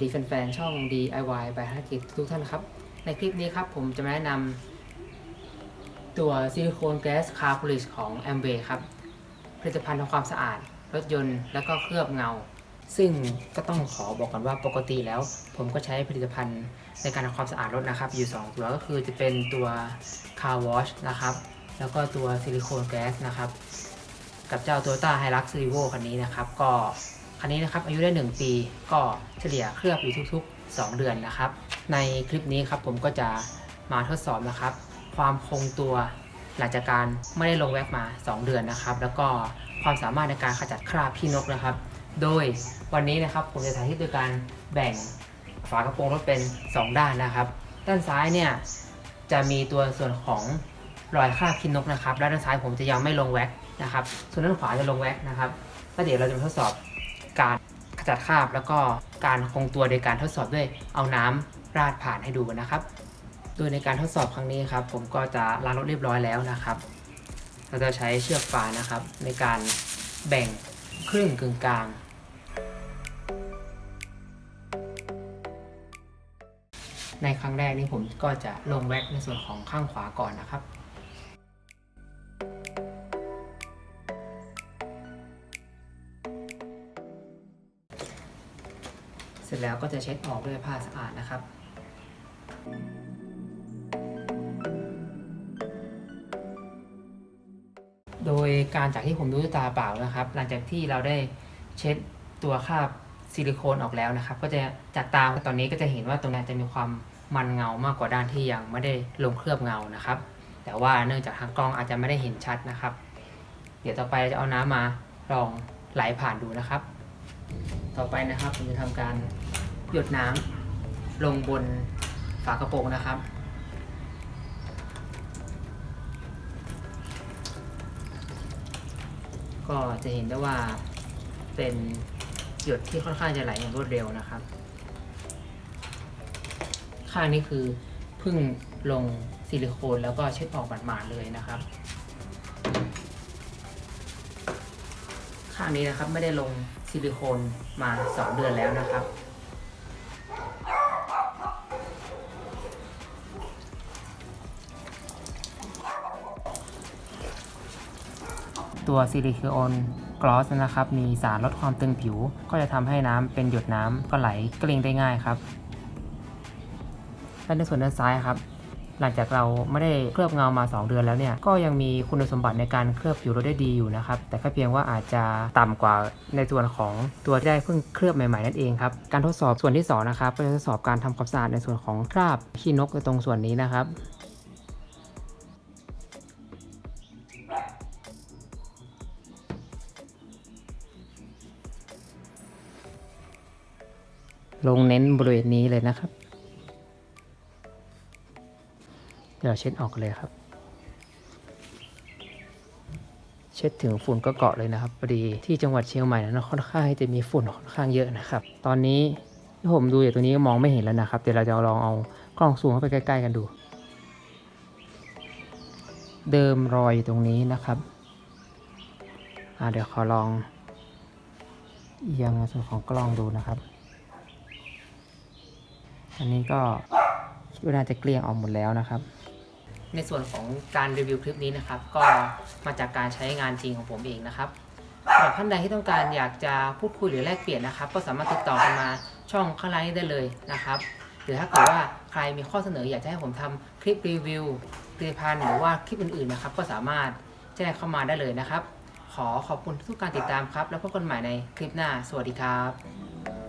วัสดีแฟนๆ ช่อง DIY by ธนกิจทุกท่านครับ ในคลิปนี้ครับผมจะมาแนะนำตัวซิลิโคนแก๊สคาร์ o ลิชของ a m w a y ครับ ผลิตภัณฑ์ทำความสะอาด รถยนต์แล้วก็เคลือบเงา ซึ่งก็ต้องขอบอกก่อนว่าปกติแล้ว ผมก็ใช้ผลิตภัณฑ์ในการทำความสะอาดรถนะครับ อยู่ 2 ตัวก็คือจะเป็นตัว Car Wash นะครับ แล้วก็ตัวซิลิโคนแก๊สนะครับ กับเจ้า Toyota Hilux Revo คันนี้นะครับก็ คันนี้นะครับอายุได้ 1 ปีก็เฉลี่ยเคลือบอยู่ทุกๆ 2 เดือนนะครับ ในคลิปนี้ครับผมก็จะมาทดสอบนะครับ ความคงตัวหลังจากการไม่ได้ลงแว็กมา 2 เดือนนะครับ แล้วก็ความสามารถในการขจัดคราบขี้นกนะครับ โดยวันนี้นะครับผมจะสาธิตโดยการแบ่งฝากระโปรงรถเป็น 2 ด้านนะครับ ด้านซ้ายเนี่ยจะมีตัวส่วนของรอยคราบขี้นกนะครับ และด้านซ้ายผมจะยังไม่ลงแว็กนะครับ ส่วนด้านขวาจะลงแว็กนะครับแล้วเดี๋ยวเราจะมาทดสอบ ขจัดคราบแล้วก็การคงตัวโดยการทดสอบด้วยเอาน้ำราดผ่านให้ดูนนะครับ โดยในการทดสอบครั้งนี้ครับ ผมก็จะล้างรถเรียบร้อยแล้วนะครับ เราจะใช้เชือกฟางนะครับ ในการแบ่งครึ่งกึ่งกลาง ในครั้งแรกนี้ผมก็จะลงแว็กในส่วนของข้างขวาก่อนนะครับ สร็จแล้วก็จะเช็ดออกด้วยผ้าสะอาดนะครับโดยการจากที่ผมดูด้วยตาเปล่านะครับ หลังจากที่เราได้เช็ดตัวคราบซิลิโคนออกแล้วนะครับ ก็จะจากตาตอนนี้ก็จะเห็นว่าตรงนี้จะมีความมันเงามากกว่าด้านที่ยังไม่ได้ลงเคลือบเงานะครับ แต่ว่าเนื่องจากทางกล้องอาจจะไม่ได้เห็นชัดนะครับ เดี๋ยวต่อไปจะเอาน้ำมาลองไหลผ่านดูนะครับ ต่อไปนะครับผมจะทำการหยดน้ำลงบนฝากระโปรงนะครับ ก็จะเห็นได้ว่าเป็นหยดที่ค่อนข้างจะไหลอย่างรวดเร็วนะครับ ข้างนี้คือเพิ่งลงซิลิโคนแล้วก็เช็ดออกหมาดๆเลยนะครับ ข้างนี้นะครับไม่ได้ลงซิลิโคนมา 2 เดือนแล้วนะครับ ตัวซิลิโคนกลอสนะครับ มีสารลดความตึงผิว ก็จะทำให้น้ำเป็นหยดน้ำก็ไหลกลิ้งได้ง่ายครับและในส่วนด้านซ้ายครับ หลังจากเราไม่ได้เคลือบเงามา 2 เดือนแล้วเนี่ยก็ยังมีคุณสมบัติในการเคลือบผิวเรถได้ดีอยู่นะครับแต่แค่เพียงว่าอาจจะต่ำกว่าในส่วนของตัวที่ได้เพิ่งเคลือบใหม่ๆนั่นเองครับการทดสอบส่วนที่สองนะครับก็จะทดสอบการทำความสะอาดในส่วนของคราบขี้นกตรงส่วนนี้นะครับลงเน้นบริเวณนี้เลยนะครับ เดี๋ยวเช็ดออกเลยครับ เช็ดถึงฝุ่นก็เกาะเลยนะครับพอดีที่จังหวัดเชียงใหม่นั้นค่อนข้างจะมีฝุ่นค่อนข้างเยอะนะครับ ตอนนี้ที่ผมดูอยู่ตรงนี้ก็มองไม่เห็นแล้วนะครับเดี๋ยวเราจะลองเอากล้องซูมเข้าไปใกล้ ๆ กันดู เดิมรอยอยู่ตรงนี้นะครับอ่าเดี๋ยวขอลองเอียงส่วนของกล้องดูนะครับ อันนี้ก็คิดว่าน่าจะเกลี้ยงออกหมดแล้วนะครับ ในส่วนของการรีวิวคลิปนี้นะครับ ก็มาจากการใช้งานจริงของผมเองนะครับสำหรับท่านใดที่ต้องการอยากจะพูดคุยหรือแลกเปลี่ยนนะครับ ก็สามารถติดต่อกันมาช่องข้างล่างนี้ได้เลยนะครับ หรือถ้าเกิดว่าใครมีข้อเสนออยากจะให้ผมทำคลิปรีวิวผลิตภัณฑ์หรือว่าคลิปอื่นๆนะครับ ก็สามารถแจ้งเข้ามาได้เลยนะครับ ขอขอบคุณทุกการติดตามครับ แล้วพบกันใหม่ในคลิปหน้า สวัสดีครับ